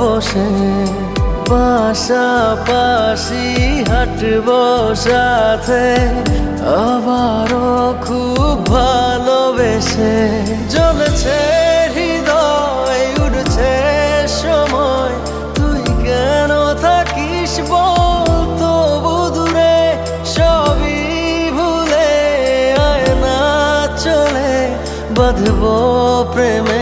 বসে, পাশাপাশি হাঁটব সাথে। আবারও খুব ভালোবেসে জ্বলছে হৃদয় উঠছে সময়। তুই কেন থাকিস বলতো বুদুরে সবই ভুলে আয় না চলে। বাঁধব প্রেমেরই